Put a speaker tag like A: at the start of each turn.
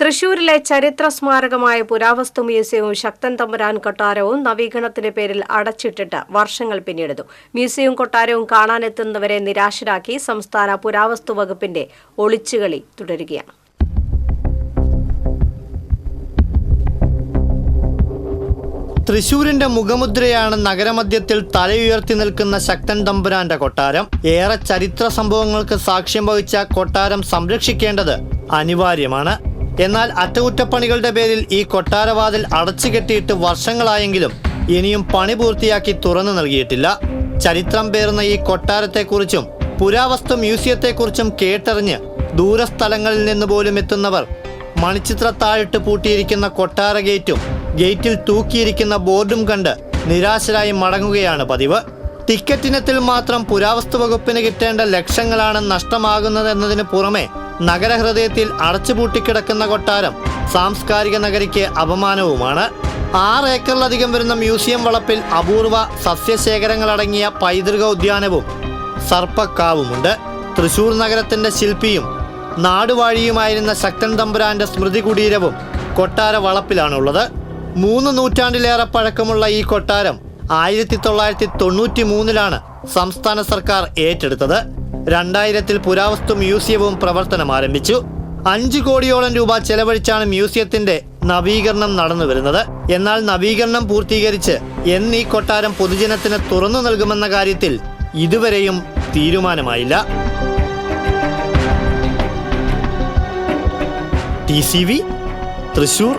A: തൃശൂരിലെ ചരിത്ര സ്മാരകമായ പുരാവസ്തു മ്യൂസിയവും ശക്തൻ തമ്പുരാൻ കൊട്ടാരവും നവീകരണത്തിന്റെ പേരിൽ അടച്ചിട്ടിട്ട് വർഷങ്ങൾ പിന്നിടുന്നു. മ്യൂസിയവും കൊട്ടാരവും കാണാനെത്തുന്നവരെ നിരാശരാക്കി സംസ്ഥാന പുരാവസ്തു വകുപ്പിന്റെ ഒളിച്ചുകളി തുടരുകയാണ്.
B: തൃശൂരിന്റെ മുഖമുദ്രയാണ് നഗരമധ്യത്തിൽ തലയുയർത്തി നിൽക്കുന്ന ശക്തൻ തമ്പുരാന്റെ കൊട്ടാരം. ഏറെ ചരിത്ര സംഭവങ്ങൾക്ക് സാക്ഷ്യം വഹിച്ച കൊട്ടാരം സംരക്ഷിക്കേണ്ടത് അനിവാര്യമാണ്. എന്നാൽ അറ്റകുറ്റപ്പണികളുടെ പേരിൽ ഈ കൊട്ടാരവാതിൽ അടച്ചുകെട്ടിയിട്ട് വർഷങ്ങളായെങ്കിലും ഇനിയും പണി പൂർത്തിയാക്കി തുറന്നു നൽകിയിട്ടില്ല. ചരിത്രം പേറുന്ന ഈ കൊട്ടാരത്തെക്കുറിച്ചും പുരാവസ്തു മ്യൂസിയത്തെക്കുറിച്ചും കേട്ടറിഞ്ഞ് ദൂരസ്ഥലങ്ങളിൽ നിന്ന് പോലും എത്തുന്നവർ മണിച്ചിത്രത്താഴിട്ട് പൂട്ടിയിരിക്കുന്ന കൊട്ടാര ഗേറ്റും ഗേറ്റിൽ തൂക്കിയിരിക്കുന്ന ബോർഡും കണ്ട് നിരാശരായി മടങ്ങുകയാണ് പതിവ്. ടിക്കറ്റിനത്തിൽ മാത്രം പുരാവസ്തു വകുപ്പിന് കിട്ടേണ്ട ലക്ഷങ്ങളാണ് നഷ്ടമാകുന്നതെന്നതിന് പുറമെ നഗരഹൃദയത്തിൽ അടച്ചുപൂട്ടിക്കിടക്കുന്ന കൊട്ടാരം സാംസ്കാരിക നഗരിക്ക് അപമാനവുമാണ്. ആറ് ഏക്കറിലധികം വരുന്ന മ്യൂസിയം വളപ്പിൽ അപൂർവ സസ്യശേഖരങ്ങളടങ്ങിയ പൈതൃക ഉദ്യാനവും സർപ്പക്കാവുമുണ്ട്. തൃശൂർ നഗരത്തിന്റെ ശില്പിയും നാടുവാഴിയുമായിരുന്ന ശക്തൻ തമ്പുരാന്റെ സ്മൃതി കുടീരവും കൊട്ടാര വളപ്പിലാണുള്ളത്. മൂന്ന് നൂറ്റാണ്ടിലേറെ പഴക്കമുള്ള ഈ കൊട്ടാരം ആയിരത്തി തൊള്ളായിരത്തി തൊണ്ണൂറ്റി മൂന്നിലാണ് സംസ്ഥാന സർക്കാർ ഏറ്റെടുത്തത്. രണ്ടായിരത്തിൽ പുരാവസ്തു മ്യൂസിയവും പ്രവർത്തനം ആരംഭിച്ചു. അഞ്ച് കോടിയോളം രൂപ ചെലവഴിച്ചാണ് മ്യൂസിയത്തിന്റെ നവീകരണം നടന്നു വരുന്നത്. എന്നാൽ നവീകരണം പൂർത്തീകരിച്ച് എന്നീ കൊട്ടാരം പൊതുജനത്തിന് തുറന്നു നൽകുമെന്ന കാര്യത്തിൽ ഇതുവരെയും തീരുമാനമായില്ല. T C V Thrissur